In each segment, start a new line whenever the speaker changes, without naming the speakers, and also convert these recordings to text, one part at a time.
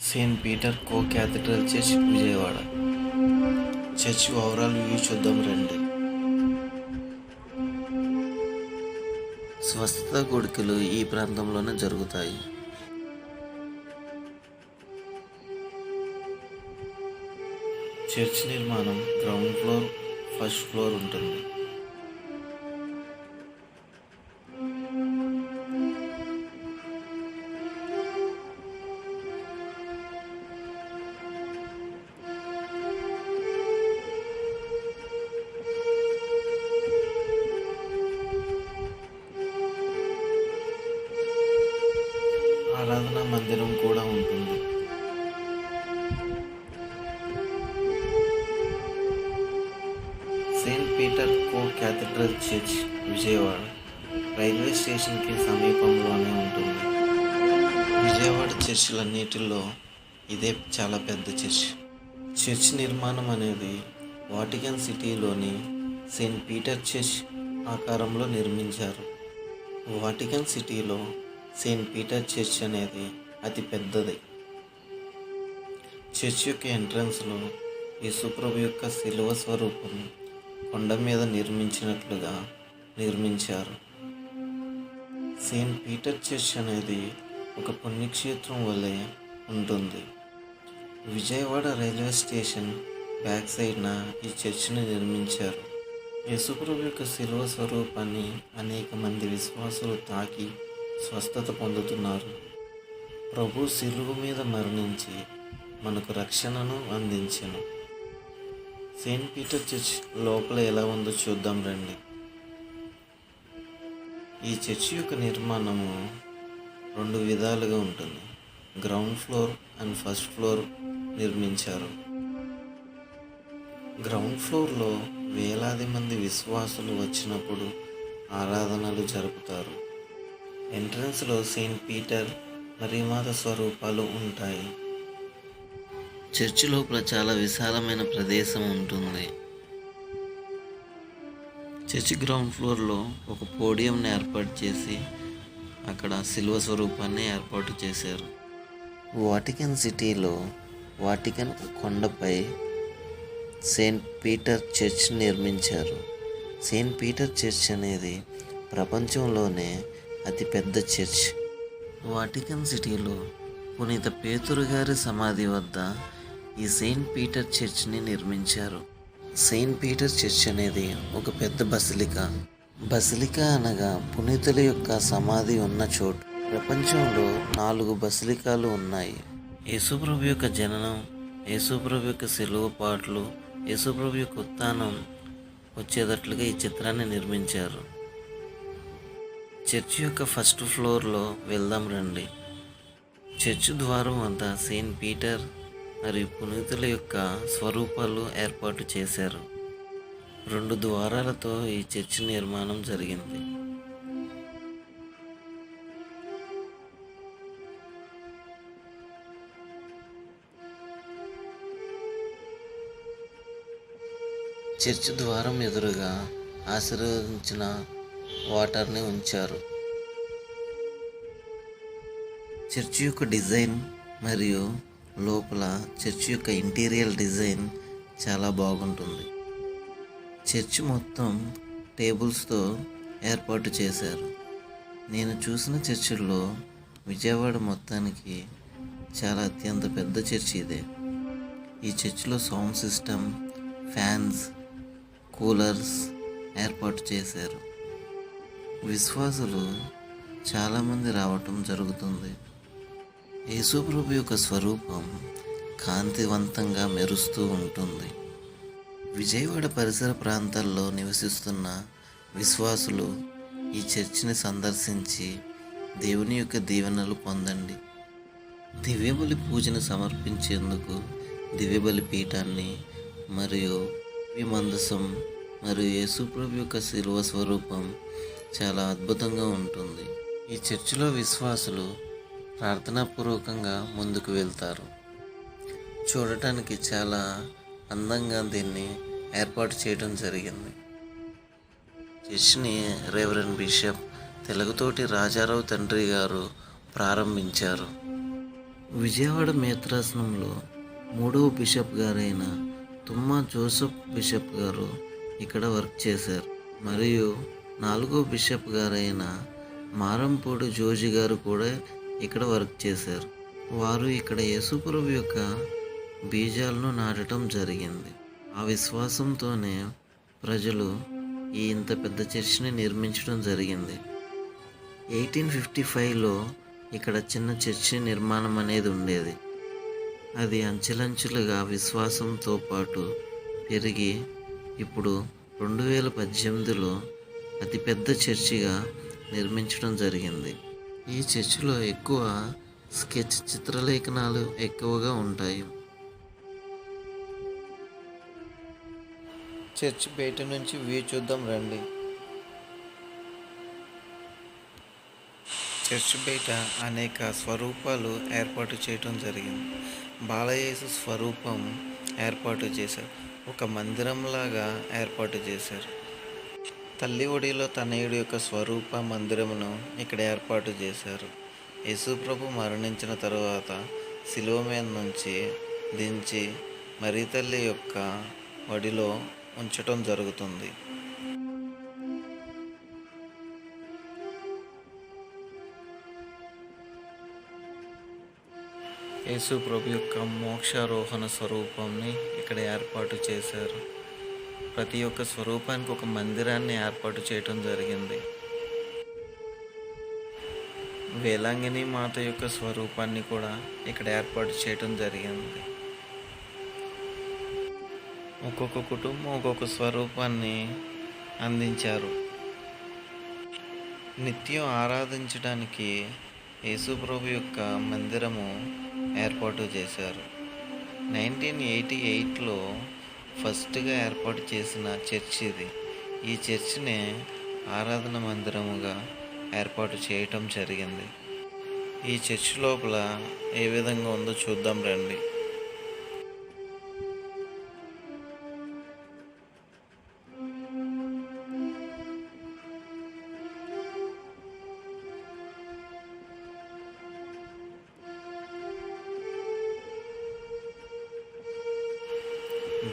Saint Peter co cathedral church Vijayawada church overall view చూద్దాం రండి స్వస్థత కొడుకులు ఈ ప్రాంతంలోనే జరుగుతాయి చర్చ్ నిర్మాణం గ్రౌండ్ ఫ్లోర్ ఫస్ట్ ఫ్లోర్ ఉంటుంది Peter co cathedral church Vijayawada. Railway స్టేషన్కి సమీపంలోనే ఉంటుంది. విజయవాడ చర్చిలన్నిటిలో ఇదే చాలా పెద్ద చర్చ్. చర్చ్ నిర్మాణం అనేది వాటికన్ సిటీలోని సెయింట్ పీటర్ చర్చ్ ఆకారంలో నిర్మించారు. వాటికన్ సిటీలో సెయింట్ పీటర్ చర్చ్ అనేది అతి పెద్దది. చర్చ్ యొక్క ఎంట్రన్స్లో యేసుప్రభు యొక్క శిలువ స్వరూపం కొండ మీద నిర్మించినట్లుగా నిర్మించారు. సెయింట్ పీటర్ చర్చ్ అనేది ఒక పుణ్యక్షేత్రం వలె ఉంటుంది. విజయవాడ రైల్వే స్టేషన్ బ్యాక్ సైడ్న ఈ చర్చిని నిర్మించారు. యేసుప్రభు యొక్క శిలువ స్వరూపాన్ని అనేక మంది విశ్వాసులు తాకి స్వస్థత పొందుతున్నారు. ప్రభు శిలువ మీద మరణించి మనకు రక్షణను అందించను. సెయింట్ పీటర్ చర్చ్ లోపల ఎలా ఉందో చూద్దాం రండి. ఈ చర్చ్ యొక్క నిర్మాణము రెండు విధాలుగా ఉంటుంది. Ground floor and first floor నిర్మించారు. గ్రౌండ్ ఫ్లోర్లో వేలాది మంది విశ్వాసులు వచ్చినప్పుడు ఆరాధనలు జరుపుతారు. ఎంట్రన్స్లో సెయింట్ పీటర్ మరీమాత స్వరూపాలు ఉంటాయి. చర్చి లోపల చాలా విశాలమైన ప్రదేశం ఉంటుంది. చర్చి గ్రౌండ్ ఫ్లోర్లో ఒక పోడియంని ఏర్పాటు చేసి అక్కడ శిల్వ స్వరూపాన్ని ఏర్పాటు చేశారు. వాటికన్ సిటీలో వాటికన్ కొండపై సెయింట్ పీటర్ చర్చ్ నిర్మించారు. సెయింట్ పీటర్ చర్చ్ అనేది ప్రపంచంలోనే అతిపెద్ద చర్చ్. వాటికన్ సిటీలో పునీత పేతురు గారి సమాధి వద్ద ఈ సెయింట్ పీటర్ చర్చ్ని నిర్మించారు. సెయింట్ పీటర్ చర్చ్ అనేది ఒక పెద్ద బసిలిక. బసిలిక అనగా పునీతుల యొక్క సమాధి ఉన్న చోటు. ప్రపంచంలో నాలుగు బసిలికాలు ఉన్నాయి. యేసుప్రభు యొక్క జననం యేసుప్రభు యొక్క సెలవు పాటలు యేసుప్రభు యొక్క ఉత్థానం వచ్చేటట్లుగా ఈ చిత్రాన్ని నిర్మించారు. చర్చి యొక్క ఫస్ట్ ఫ్లోర్లో వెళ్దాం రండి. చర్చ్ ద్వారం వద్ద సెయింట్ పీటర్ మరియు పునీతుల యొక్క స్వరూపాలు ఏర్పాటు చేశారు. రెండు ద్వారాలతో ఈ చర్చి నిర్మాణం జరిగింది. చర్చ్ ద్వారం ఎదురుగా ఆశీర్వదించిన వాటర్ని ఉంచారు. చర్చ్ యొక్క డిజైన్ మరియు లోపల చర్చ్ యొక్క ఇంటీరియర్ డిజైన్ చాలా బాగుంటుంది. చర్చ్ మొత్తం టేబుల్స్తో ఏర్పాటు చేశారు. నేను చూసిన చర్చిల్లో విజయవాడ మొత్తానికి చాలా అత్యంత పెద్ద చర్చి ఇదే. ఈ చర్చిలో సౌండ్ సిస్టమ్ ఫ్యాన్స్ కూలర్స్ ఏర్పాటు చేశారు. విశ్వాసులు చాలామంది రావటం జరుగుతుంది. యేసుప్రభు యొక్క స్వరూపం కాంతివంతంగా మెరుస్తూ ఉంటుంది. విజయవాడ పరిసర ప్రాంతాల్లో నివసిస్తున్న విశ్వాసులు ఈ చర్చిని సందర్శించి దేవుని యొక్క దీవెనలు పొందండి. దివ్యబలి పూజను సమర్పించేందుకు దివ్యబలి పీఠాన్ని మరియు మందసం మరియు యేసుప్రభు యొక్క శిలువ స్వరూపం చాలా అద్భుతంగా ఉంటుంది. ఈ చర్చిలో విశ్వాసులు ప్రార్థనాపూర్వకంగా ముందుకు వెళ్తారు. చూడటానికి చాలా అందంగా దీన్ని ఏర్పాటు చేయడం జరిగింది. చర్చిని రేవరెన్ బిషప్ తెలుగుతోటి రాజారావు తండ్రి గారు ప్రారంభించారు. విజయవాడ మేత్రాసనంలో మూడవ బిషప్ గారైన తుమ్మా జోసెఫ్ బిషప్ గారు ఇక్కడ వర్క్ చేశారు. మరియు నాలుగో బిషప్ గారైన మారంపూడి జోజి గారు కూడా ఇక్కడ వర్క్ చేశారు. వారు ఇక్కడ యేసుప్రభు యొక్క బీజాలను నాటడం జరిగింది. ఆ విశ్వాసంతోనే ప్రజలు ఈ ఇంత పెద్ద చర్చిని నిర్మించడం జరిగింది. ఎయిటీన్ ఫిఫ్టీ ఫైవ్లో ఇక్కడ చిన్న చర్చి నిర్మాణం అనేది ఉండేది. అది అంచెలంచెలుగా విశ్వాసంతో పాటు పెరిగి ఇప్పుడు రెండు వేల పద్దెనిమిదిలో అతిపెద్ద చర్చిగా నిర్మించడం జరిగింది. ఈ చర్చిలో ఎక్కువ స్కెచ్ చిత్రలేఖనాలు ఎక్కువగా ఉంటాయి. చర్చ్ బయట నుంచి వ్యూ చూద్దాం రండి. చర్చ్ బయట అనేక స్వరూపాలు ఏర్పాటు చేయటం జరిగింది. బాలయేసు స్వరూపం ఏర్పాటు చేశారు ఒక మందిరంలాగా ఏర్పాటు చేశారు. తల్లి ఒడిలో తనయుడి యొక్క స్వరూప మందిరమును ఇక్కడ ఏర్పాటు చేశారు. యేసుప్రభు మరణించిన తరువాత శిలువ మీద నుంచి దించి మరీ తల్లి యొక్క ఒడిలో ఉంచటం జరుగుతుంది. యేసు ప్రభు యొక్క మోక్షారోహణ స్వరూపంని ఇక్కడ ఏర్పాటు చేశారు. ప్రతి ఒక్క స్వరూపానికి ఒక మందిరాన్ని ఏర్పాటు చేయటం జరిగింది. వేలాంగిని మాత యొక్క స్వరూపాన్ని కూడా ఇక్కడ ఏర్పాటు చేయటం జరిగింది. ఒక్కొక్క కుటుంబం ఒక్కొక్క స్వరూపాన్ని అందించారు. నిత్యం ఆరాధించడానికి యేసుప్రభు యొక్క మందిరము ఏర్పాటు చేశారు. నైన్టీన్ ఎయిటీ ఎయిట్లో ఫస్ట్గా ఏర్పాటు చేసిన చర్చ్ ఇది. ఈ చర్చిని ఆరాధన మందిరముగా ఏర్పాటు చేయటం జరిగింది. ఈ చర్చ్ లోపల ఏ విధంగా ఉందో చూద్దాం రండి.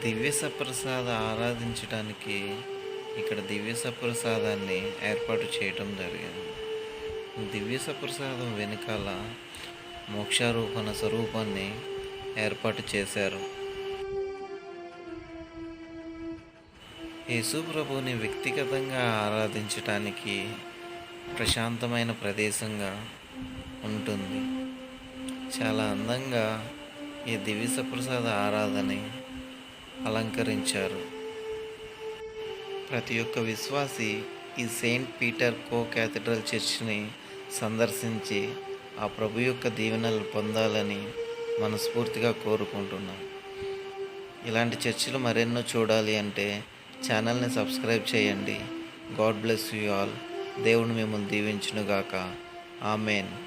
దివ్య సప్రసాద ఆరాధించడానికి ఇక్కడ దివ్య సప్రసాదాన్ని ఏర్పాటు చేయటం జరిగింది. దివ్య సప్రసాదం వెనకాల మోక్షారూపణ స్వరూపాన్ని ఏర్పాటు చేశారు. యేసు ప్రభుని వ్యక్తిగతంగా ఆరాధించటానికి ప్రశాంతమైన ప్రదేశంగా ఉంటుంది. చాలా అందంగా ఈ దివ్య సప్రసాద ఆరాధని అలంకరించారు. ప్రతి ఒక్క విశ్వాసి ఈ సెయింట్ పీటర్ కో క్యాథడ్రల్ చర్చిని సందర్శించి ఆ ప్రభు యొక్క దీవెనలు పొందాలని మనస్ఫూర్తిగా కోరుకుంటున్నాం. ఇలాంటి చర్చిలు మరెన్నో చూడాలి అంటే ఛానల్ని సబ్స్క్రైబ్ చేయండి. God bless you all. దేవుడు మిమ్మల్ని దీవించునుగాక. ఆమెన్.